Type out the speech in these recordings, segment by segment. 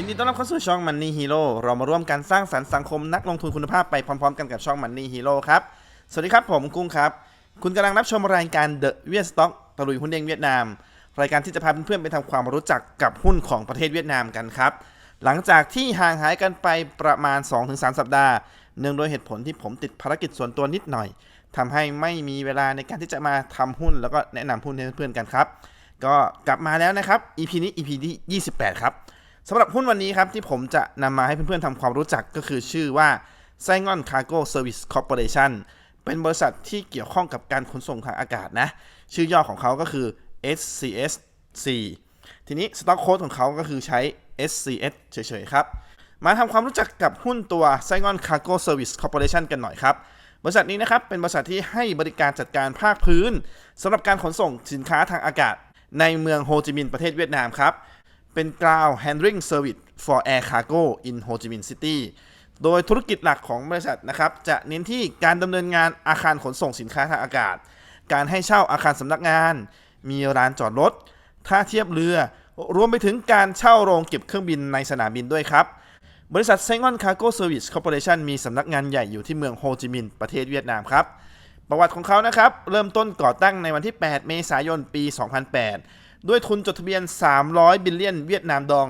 ยินดีต้อนรับเข้าสู่ช่อง Money Hero เรามาร่วมกันสร้างสรรค์สังคมนักลงทุนคุณภาพไปพร้อมๆ กันกับช่อง Money Hero ครับ สวัสดีครับผมกุ้งครับ คุณกำลังรับชมรายการ The w i e t Stock ตะลุยหุ้นเด้งเวียดนาม รายการที่จะพาเพื่อนๆไปทำความรู้จักกับหุ้นของประเทศเวียดนามกันครับ หลังจากที่ห่างหายกันไปประมาณ 2-3 สัปดาห์ เนื่องด้วยเหตุผลที่ผมติดภารกิจส่วนตัวนิดหน่อยทำให้ไม่มีเวลาในการที่จะมาทำหุ้น แล้วก็แนะนำหุ้นให้เพื่อนๆกันครับ ก็กลับมาแล้วนะครับ EP นี้ EP ที่28 ครับ สำหรับหุ้นวันนี้ครับที่ผมจะนำมาให้เพื่อนๆทำความรู้จักก็คือชื่อว่า s a i g o n Cargo Service Corporation เป็นบริษัทที่เกี่ยวข้องกับการขนส่งทางอากาศนะ ชื่อย่อของเขาก็คือ SCSC ทีนี้สต็อกโค้ดของเขาก็คือใช้ SCS เฉยๆครับ มาทำความรู้จักกับหุ้นตัว s a i g o n Cargo Service Corporation กันหน่อยครับ บริษัทนี้นะครับเป็นบริษัทที่ให้บริการจัดการภาคพื้นสำหรับการขนส่งสินค้าทางอากาศ ในเมืองโฮจิมินห์ประเทศเวียดนามครับ เป็น ground handling service for air cargo in Ho Chi Minh City โดยธุรกิจหลักของบริษัทนะครับ จะเน้นที่การดำเนินงานอาคารขนส่งสินค้าทางอากาศ การให้เช่าอาคารสำนักงาน มีร้านจอดรถท่าเทียบเรือ รวมไปถึงการเช่าโรงเก็บเครื่องบินในสนามบินด้วยครับ บริษัท s a i g o n Cargo Service Corporation มีสำนักงานใหญ่อยู่ที่เมืองโฮจิมินห์ประเทศเวียดนามครับ ประวัติของเขานะครับ เริ่มต้นก่อตั้งในวันที่ 8 เมษายน ปี 2008 ด้วยทุนจดทะเบียน 300 บิลเลียนเวียดนามดอง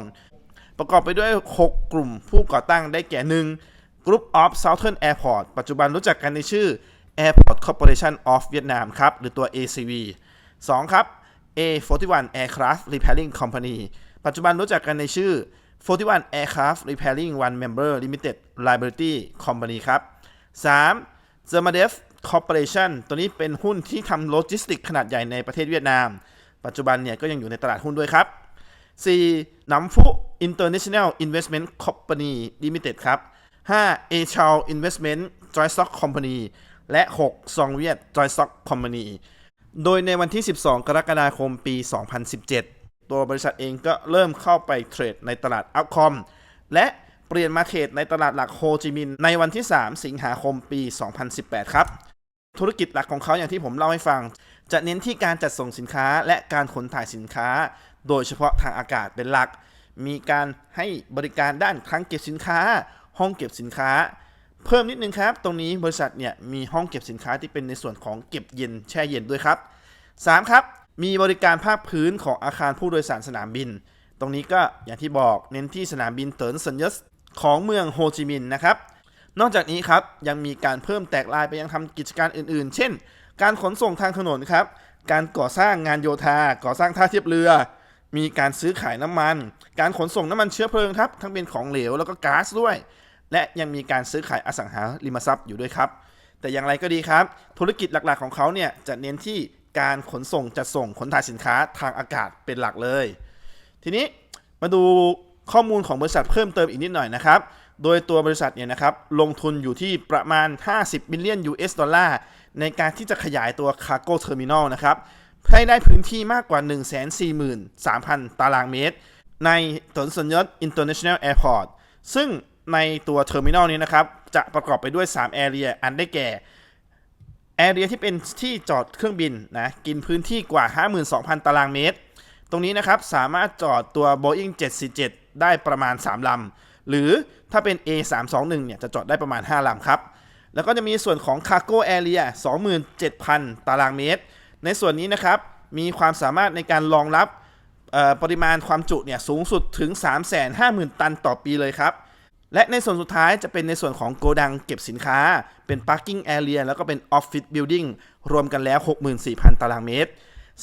ประกอบไปด้วย 6 กลุ่มผู้ก่อตั้งได้แก่ 1. Group of Southern Airport ปัจจุบันรู้จักกันในชื่อ Airport Corporation of Vietnam ครับ หรือตัว ACV 2. ครับ A41 Aircraft Repairing Company ปัจจุบันรู้จักกันในชื่อ 41 Aircraft Repairing One Member Limited Liability Company ครับ 3. z e r m a d e v Corporation ตัวนี้เป็นหุ้นที่ทำโลจิสติกขนาดใหญ่ในประเทศเวียดนาม ปัจจุบันเนี่ยก็ยังอยู่ในตลาดหุ้นด้วยครับ 4. น้ำฟุ International Investment Company Limited ครับ 5. a c h a o Investment Joint Stock Company และ 6. ซองเวียด Joint Stock Company โดยในวันที่ 12 กรกฎาคมปี 2017 ตัวบริษัทเองก็เริ่มเข้าไปเทรดในตลาดอัลคอมและเปลี่ยนมาเทรดในตลาดหลักโฮจิมินห์ในวันที่ 3 สิงหาคมปี 2018 ครับ ธุรกิจหลักของเขาอย่างที่ผมเล่าให้ฟัง จะเน้นที่การจัดส่งสินค้าและการขนถ่ายสินค้า โดยเฉพาะทางอากาศเป็นหลัก มีการให้บริการด้านคลังเก็บสินค้า ห้องเก็บสินค้า เพิ่มนิดนึงครับ ตรงนี้บริษัทเนี่ยมีห้องเก็บสินค้าที่เป็นในส่วนของเก็บเย็นแช่เย็นด้วยครับ 3. ครับ มีบริการภาคพื้นของอาคารผู้โดยสารสนามบิน ตรงนี้ก็อย่างที่บอกเน้นที่สนามบินเติร์นสัญญสของเมืองโฮจิมินห์นะครับ นอกจากนี้ครับยังมีการเพิ่มแตกลายไปยังทำกิจการอื่นๆ เช่น การขนส่งทางถนนครับ การก่อสร้างงานโยธา ก่อสร้างท่าเทียบเรือ มีการซื้อขายน้ำมัน การขนส่งน้ำมันเชื้อเพลิงครับ ทั้งเป็นของเหลวแล้วก็ก๊าซด้วย และยังมีการซื้อขายอสังหาริมทรัพย์อยู่ด้วยครับ แต่อย่างไรก็ดีครับ ธุรกิจหลักๆของเขาเนี่ยจะเน้นที่การขนส่งจัดส่งขนถ่ายสินค้าทางอากาศเป็นหลักเลย ทีนี้มาดูข้อมูลของบริษัทเพิ่มเติมอีกนิดหน่อยนะครับ โดยตัวบริษัทเนี่ยนะครับลงทุนอยู่ที่ประมาณ 50 บิลเลียน US ดอลลาร์ ในการที่จะขยายตัว Cargo Terminal นะครับให้ได้พื้นที่มากกว่า 143,000 ตารางเมตร ในถนนสัญญา International Airport ซึ่งในตัวเทอร์มินอลนี้นะครับ จะประกอบไปด้วย 3 Area อันได้แก่แอเรียที่เป็นที่จอดเครื่องบินนะกินพื้นที่กว่า 52,000 ตารางเมตร ตรงนี้นะครับสามารถจอดตัว Boeing 747 ได้ประมาณ 3 ลำ หรือถ้าเป็น A321 เนี่ยจะจอดได้ประมาณ 5 ลำครับ แล้วก็จะมีส่วนของ Cargo Area 27,000 ตารางเมตร ในส่วนนี้นะครับมีความสามารถในการรองรับปริมาณความจุเนี่ยสูงสุดถึง 350,000 ตันต่อปีเลยครับ และในส่วนสุดท้ายจะเป็นในส่วนของโกดังเก็บสินค้า เป็น parking area แล้วก็เป็น office building รวมกันแล้ว 64,000 ตารางเมตร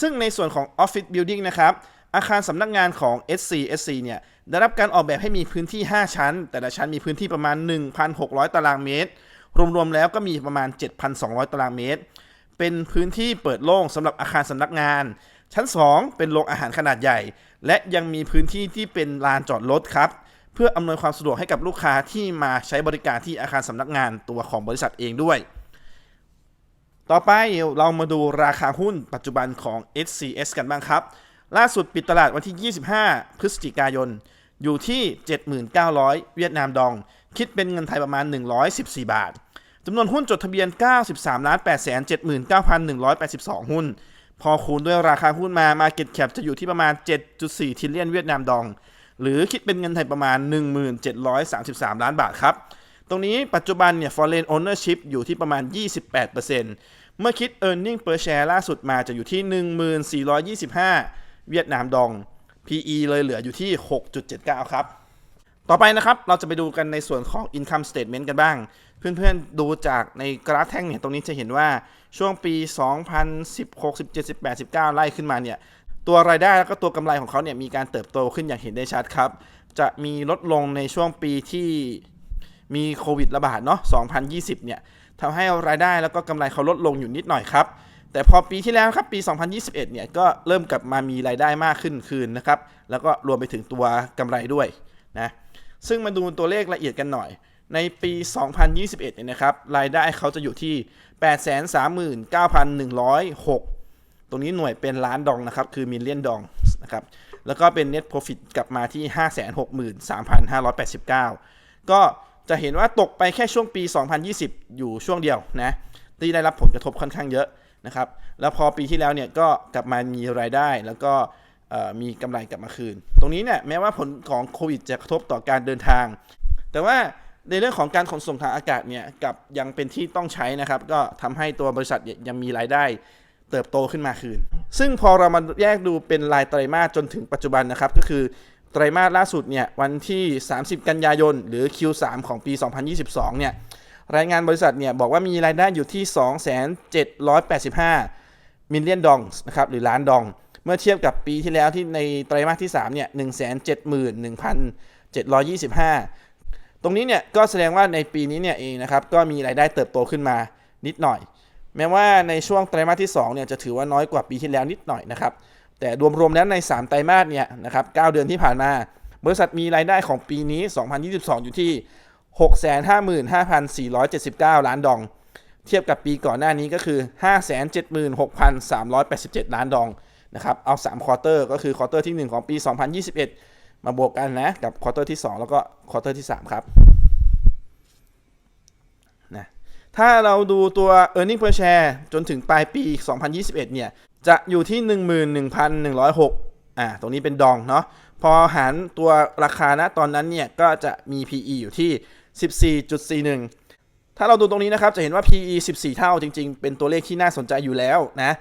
ซึ่งในส่วนของ office building นะครับ อาคารสำนักงานของ SC SC เนี่ย ได้รับการออกแบบให้มีพื้นที่ 5 ชั้น แต่ละชั้นมีพื้นที่ประมาณ 1,600 ตารางเมตร รวมๆแล้วก็มีประมาณ 7,200 ตารางเมตร เป็นพื้นที่เปิดโล่งสำหรับอาคารสำนักงาน ชั้น 2 เป็นโรงอาหารขนาดใหญ่ และยังมีพื้นที่ที่เป็นลานจอดรถครับ เพื่ออำนวยความสะดวกให้กับลูกค้าที่มาใช้บริการที่อาคารสำนักงานตัวของบริษัทเองด้วย ต่อไปเรามาดูราคาหุ้นปัจจุบันของ SCS กันบ้างครับ ล่าสุดปิดตลาดวันที่ 25 พฤศจิกายนอยู่ที่ 7,900 เวียดนามดอง คิดเป็นเงินไทยประมาณ 114 บาท จำนวนหุ้นจดทะเบียน 93ล้าน879,182 หุ้น พอคูณด้วยราคาหุ้นมา Market Cap จะอยู่ที่ประมาณ 7.4ทิลเลียนเวียดนามดอง หรือคิดเป็นเงินไทยประมาณ 1733 ล้านบาทครับ ตรงนี้ปัจจุบันเนี่ย foreign ownership อยู่ที่ประมาณ 28%เมื่อคิด earning per share ล่าสุดมาจะอยู่ที่ 1425 เวียดนามดอง PE เลยเหลืออยู่ที่ 6.79 ครับ ต่อไปนะครับเราจะไปดูกันในส่วนของ income statement กันบ้าง เพื่อนๆดูจากในกราฟแท่งเนี่ยตรงนี้จะเห็นว่าช่วงปี 2016 17 18 19 ไล่ขึ้นมาเนี่ยตัวรายได้แล้วก็ตัวกำไรของเขาเนี่ยมีการเติบโตขึ้นอย่างเห็นได้ชัดครับ จะมีลดลงในช่วงปีที่มีโควิดระบาดเนาะ 2020 เนี่ยทำให้รายได้แล้วก็กำไรเขาลดลงอยู่นิดหน่อยครับ แต่พอปีที่แล้วครับปี 2021 เนี่ยก็เริ่มกลับมามีรายได้มากขึ้นคืนนะครับ แล้วก็รวมไปถึงตัวกำไรด้วยนะ ซึ่งมาดูตัวเลขละเอียดกันหน่อย ในปี 2021 เนี่ยนะครับ รายได้เขาจะอยู่ที่ 839,106 ตรงนี้หน่วยเป็นล้านดองนะครับ คือมิลเลียนดองนะครับ แล้วก็เป็น net profit กลับมาที่ 563,589 ก็จะเห็นว่าตกไปแค่ช่วงปี 2020 อยู่ช่วงเดียวนะที่ได้รับผลกระทบค่อนข้างเยอะนะครับ แล้วพอปีที่แล้วเนี่ยก็กลับมามีรายได้แล้วก็ มีกำไรกลับมาคืน ตรงนี้เนี่ยแม้ว่าผลของโควิดจะกระทบต่อการเดินทาง แต่ว่าในเรื่องของการขนส่งทางอากาศเนี่ยกับยังเป็นที่ต้องใช้นะครับ ก็ทำให้ตัวบริษัทยยังมีรายได้เติบโตขึ้นมาคืน ซึ่งพอเรามาแยกดูเป็นรายไตรมาสจนถึงปัจจุบันนะครับ ก็คือไตรมาสล่าสุดเนี่ยวันที่ 30 กันยายน หรือ Q3 ของปี 2022 เนี่ยรายงานบริษัทเนี่ยบอกว่ามีรายได้อยู่ที่ 2,785มิลเลียนดองนะครับหรือล้านดอง เมื่อเทียบกับปีที่แล้วที่ในไตรมาสที่3เนี่ย171,725 ตรงนี้เนี่ยก็แสดงว่าในปีนี้เนี่ยเองนะครับก็มีรายได้เติบโตขึ้นมานิดหน่อย แม้ว่าในช่วงไตรมาสที่2เนี่ยจะถือว่าน้อยกว่าปีที่แล้วนิดหน่อยนะครับแต่รวมๆแล้วใน 3 ไตรมาสเนี่ยนะครับ9เดือนที่ผ่านมา บริษัทมีรายได้ของปีนี้ 2022 อยู่ที่ 655,479 ล้านดอง เทียบกับปีก่อนหน้านี้ก็คือ 576,387 ล้านดอง นะครับเอา3ควอเตอร์ก็คือควอเตอร์ที่ 1 ของปี 2021 มาบวกกันนะ กับควอเตอร์ที่ 2 แล้วก็ควอเตอร์ที่ 3 ครับนะถ้าเราดูตัว e a r n i n g per share จนถึงปลายปี 2021 เนี่ย จะอยู่ที่ 11,106อ่าตรงนี้เป็นดองเนาะพอหารตัวราคานะตอนนั้นเนี่ย ก็จะมี PE อยู่ที่ 14.41 ถ้าเราดูตรงนี้นะครับ จะเห็นว่า PE 14 เท่าจริง ๆ เป็นตัวเลขที่น่าสนใจอยู่แล้วนะ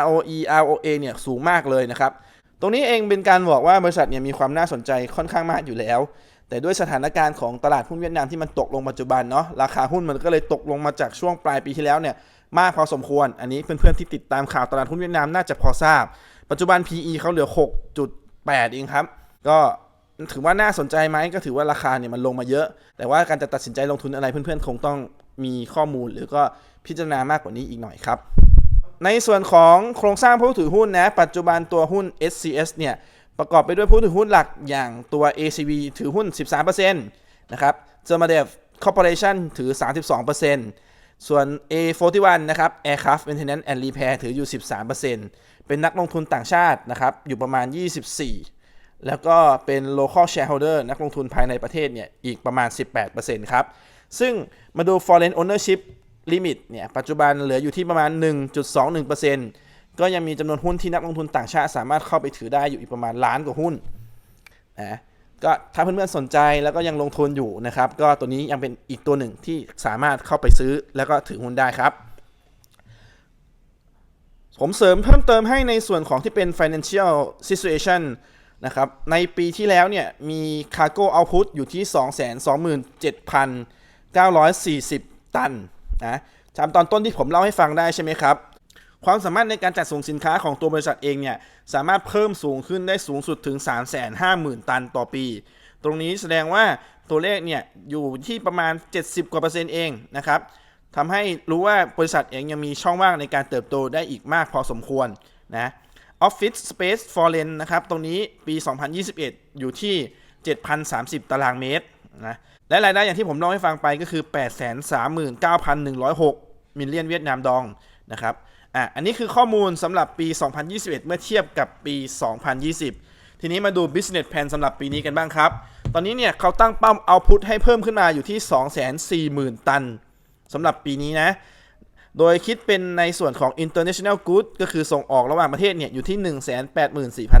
ROE ROA เนี่ยสูงมากเลยนะครับ ตรงนี้เองเป็นการบอกว่าบริษัทเนี่ยมีความน่าสนใจค่อนข้างมากอยู่แล้ว แต่ด้วยสถานการณ์ของตลาดหุ้นเวียดนามที่มันตกลงปัจจุบันเนาะราคาหุ้นมันก็เลยตกลงมาจากช่วงปลายปีที่แล้วเนี่ยมากพอสมควร อันนี้เพื่อนๆที่ติดตามข่าวตลาดหุ้นเวียดนามน่าจะพอทราบ ปัจจุบัน PE เขาเหลือ 6.8 เองครับ ก็ถือว่าน่าสนใจไหมก็ถือว่าราคาเนี่ยมันลงมาเยอะ แต่ว่าการจะตัดสินใจลงทุนอะไรเพื่อนๆ คงต้องมีข้อมูลหรือก็พิจารณามากกว่านี้อีกหน่อยครับ ในส่วนของโครงสร้างผู้ถือหุ้นนะ ปัจจุบันตัวหุ้น SCS เนี่ย ประกอบไปด้วยผู้ถือหุ้นหลักอย่างตัว ACV ถือหุ้น 13%นะครับ z e r m a d e v Corporation ถือ 32%ส่วน A41 นะครับ Aircraft Maintenance and Repair ถืออยู่ 13%เป็นนักลงทุนต่างชาตินะครับ อยู่ประมาณ 24 แล้วก็เป็น local shareholder นักลงทุนภายในประเทศเนี่ย อีกประมาณ 18%ครับ ซึ่งมาดู foreign ownership limit เนี่ยปัจจุบันเหลืออยู่ที่ประมาณ 1.21%ก็ยังมีจำนวนหุ้นที่นักลงทุนต่างชาติสามารถเข้าไปถือได้อยู่อีกประมาณล้านกว่าหุ้นนะก็ถ้าเพื่อนๆสนใจแล้วก็ยังลงทุนอยู่นะครับ ก็ตัวนี้ยังเป็นอีกตัวหนึ่งที่สามารถเข้าไปซื้อแล้วก็ถือหุ้นได้ครับ ผมเสริมเพิ่มเติมให้ในส่วนของที่เป็น financial situation นะครับในปีที่แล้วเนี่ยมี cargo output อยู่ที่ 227,940 ตัน นะจำตอนต้นที่ผมเล่าให้ฟังได้ใช่ไหมครับ ความสามารถในการจัดส่งสินค้าของตัวบริษัทเองเนี่ยสามารถเพิ่มสูงขึ้นได้สูงสุดถึง 350,000 ตันต่อปี ตรงนี้แสดงว่าตัวเลขเนี่ยอยู่ที่ประมาณ 70 กว่าเปอร์เซ็นต์เองนะครับทำให้รู้ว่าบริษัทเองยังมีช่องว่างในการเติบโตได้อีกมากพอสมควรนะ Office Space for Rent นะครับ ตรงนี้ปี 2021 อยู่ที่ 7,030 ตารางเมตร นะและรายได้อย่างที่ผมเล่าให้ฟังไปก็คือ 839,106 มิลเลียนเวียดนามดองนะครับอะอันนี้คือข้อมูลสำหรับปี 2021 เมื่อเทียบกับปี 2020 ทีนี้มาดู business plan สำหรับปีนี้กันบ้างครับ ตอนนี้เนี่ยเขาตั้งเป้า output ให้เพิ่มขึ้นมาอยู่ที่ 240,000 ตันสำหรับปีนี้นะ โดยคิดเป็นในส่วนของ international goods ก็คือส่งออกระหว่างประเทศเนี่ยอยู่ที่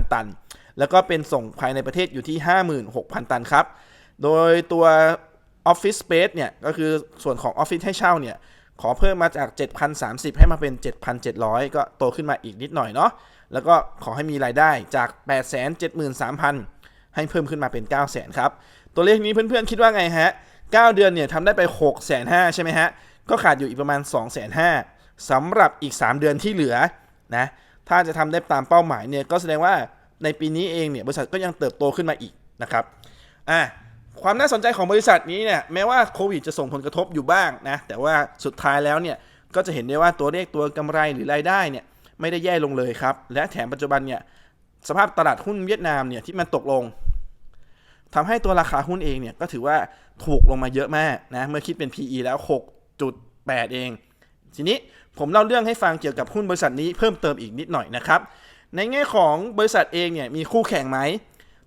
184,000 ตัน แล้วก็เป็นส่งภายในประเทศอยู่ที่ 56,000 ตันครับ โดยตัว Office Space เนี่ย ก็คือส่วนของ Office ให้เช่าเนี่ย ขอเพิ่มมาจาก 7,030 ให้มาเป็น 7,700 ก็โตขึ้นมาอีกนิดหน่อยเนาะแล้วก็ขอให้มีรายได้จาก 873,000 ให้เพิ่มขึ้นมาเป็น 900,000 ครับ ตัวเลขนี้เพื่อนๆคิดว่าไงฮะ 9 เดือนเนี่ยทำได้ไป6,500,000 ใช่ไหมฮะ ก็ขาดอยู่อีกประมาณ2,500,000สำหรับอีก 3 เดือนที่เหลือนะถ้าจะทำได้ตามเป้าหมายเนี่ยก็แสดงว่าในปีนี้เองเนี่ยบริษัทก็ยังเติบโตขึ้นมาอีกนะครับอะ ความน่าสนใจของบริษัทนี้เนี่ยแม้ว่าโควิดจะส่งผลกระทบอยู่บ้างนะแต่ว่าสุดท้ายแล้วเนี่ยก็จะเห็นได้ว่าตัวเลขตัวกำไรหรือรายได้เนี่ยไม่ได้แย่ลงเลยครับ และแถมปัจจุบันเนี่ยสภาพตลาดหุ้นเวียดนามเนี่ยที่มันตกลงทำให้ตัวราคาหุ้นเองเนี่ยก็ถือว่าถูกลงมาเยอะมากนะเมื่อคิดเป็น PE แล้ว 6.8 เอง ทีนี้ผมเล่าเรื่องให้ฟังเกี่ยวกับหุ้นบริษัทนี้เพิ่มเติมอีกนิดหน่อยนะครับในแง่ของบริษัทเองเนี่ยมีคู่แข่งไหม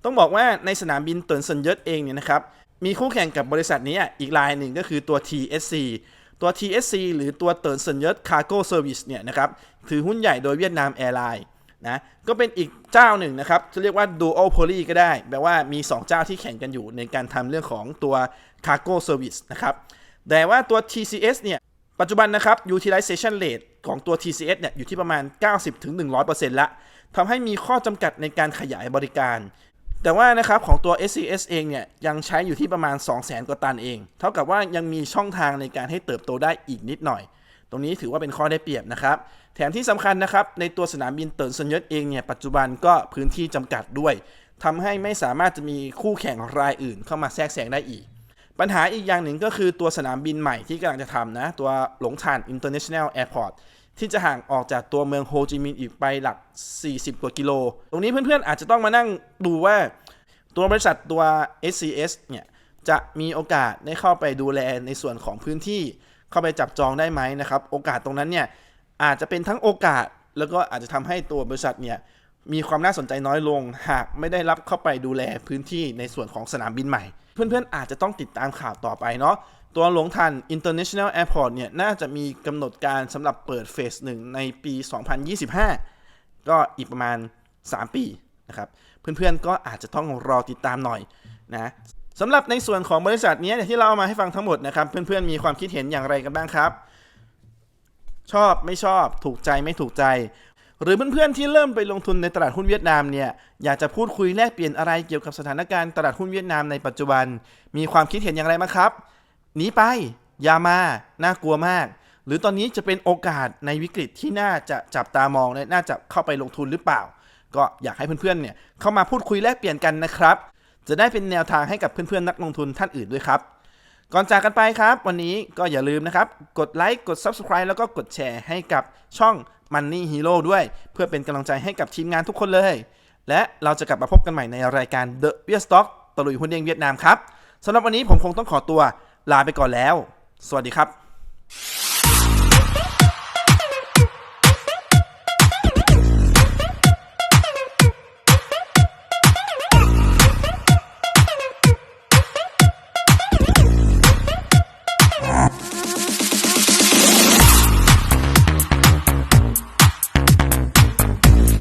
ต้องบอกว่าในสนามบินเตินเซินเยิดเองเนี่ยนะครับ มีคู่แข่งกับบริษัทนี้อีกรายหนึ่งก็คือตัว TSC ตัว TSC หรือตัวเตินเซินเยิดคาร์โกเซอร์วิสเนี่ยนะครับ ถือหุ้นใหญ่โดยเวียดนามแอร์ไลน์นะ ก็เป็นอีกเจ้าหนึ่งนะครับ จะเรียกว่า duopoly ก็ได้ แปลว่ามี 2 เจ้าที่แข่งกันอยู่ในการทำเรื่องของตัว cargo service นะครับ แต่ว่าตัว TCS เนี่ย ปัจจุบันนะครับ utilization rate ของตัว TCS เนี่ย อยู่ที่ประมาณ 90-100%ละทำให้มีข้อจำกัดในการขยายบริการ แต่ว่านะครับของตัว SCS เองเนี่ยยังใช้อยู่ที่ประมาณ 200,000 กว่าตันเอง เท่ากับว่ายังมีช่องทางในการให้เติบโตได้อีกนิดหน่อย ตรงนี้ถือว่าเป็นข้อได้เปรียบนะครับ แถมที่สำคัญนะครับในตัวสนามบินเติร์นเซนยศเองเนี่ยปัจจุบันก็พื้นที่จำกัดด้วยทำให้ไม่สามารถจะมีคู่แข่งรายอื่น เข้ามาแทรกแซงได้อีก ปัญหาอีกอย่างหนึ่งก็คือตัวสนามบินใหม่ที่กำลังจะทำนะตัวหลงชาน International Airport ที่จะห่างออกจากตัวเมืองโฮจิมินห์อีกไปหลัก 40 กว่ากิโล ตรงนี้เพื่อนๆอาจจะต้องมานั่งดูว่าตัวบริษัทตัว SCS เนี่ยจะมีโอกาสได้เข้าไปดูแลในส่วนของพื้นที่เข้าไปจับจองได้ไหมนะครับ โอกาสตรงนั้นเนี่ยอาจจะเป็นทั้งโอกาส แล้วก็อาจจะทำให้ตัวบริษัทเนี่ยมีความน่าสนใจน้อยลง หากไม่ได้รับเข้าไปดูแลพื้นที่ในส่วนของสนามบินใหม่ เพื่อนๆอาจจะต้องติดตามข่าวต่อไปเนาะ ตัวหลงทัน International Airport เนี่ย น่าจะมีกำหนดการสำหรับเปิดเฟสหนึ่งในปี 2025 ก็อีกประมาณ 3 ปีนะครับ เพื่อนๆก็อาจจะต้องรอติดตามหน่อยนะสำหรับในส่วนของบริษัทนี้ที่เราเอามาให้ฟังทั้งหมดนะครับ เพื่อนๆมีความคิดเห็นอย่างไรกันบ้างครับ ชอบไม่ชอบถูกใจไม่ถูกใจ หรือเพื่อนๆที่เริ่มไปลงทุนในตลาดหุ้นเวียดนามเนี่ยอยากจะพูดคุยแลกเปลี่ยนอะไรเกี่ยวกับสถานการณ์ตลาดหุ้นเวียดนามในปัจจุบัน มีความคิดเห็นอย่างไรบ้างครับ หนีไป อย่ามา น่ากลัวมาก หรือตอนนี้จะเป็นโอกาสในวิกฤตที่น่าจะจับตามองและน่าจะเข้าไปลงทุนหรือเปล่า ก็อยากให้เพื่อนๆเนี่ยเข้ามาพูดคุยแลกเปลี่ยนกันนะครับ จะได้เป็นแนวทางให้กับเพื่อนๆนักลงทุนท่านอื่นด้วยครับ ก่อนจากกันไปครับ วันนี้ก็อย่าลืมนะครับ กดไลค์กด Subscribe แล้วก็กดแชร์ให้กับช่อง Money Hero ด้วย เพื่อเป็นกำลังใจให้กับทีมงานทุกคนเลย และเราจะกลับมาพบกันใหม่ในรายการ The w e i r Stock ตะลุยหุ้นเด้งเวียดนามครับสำหรับวันนี้ผมคงต้องขอตัว ลาไปก่อนแล้ว สวัสดีครับ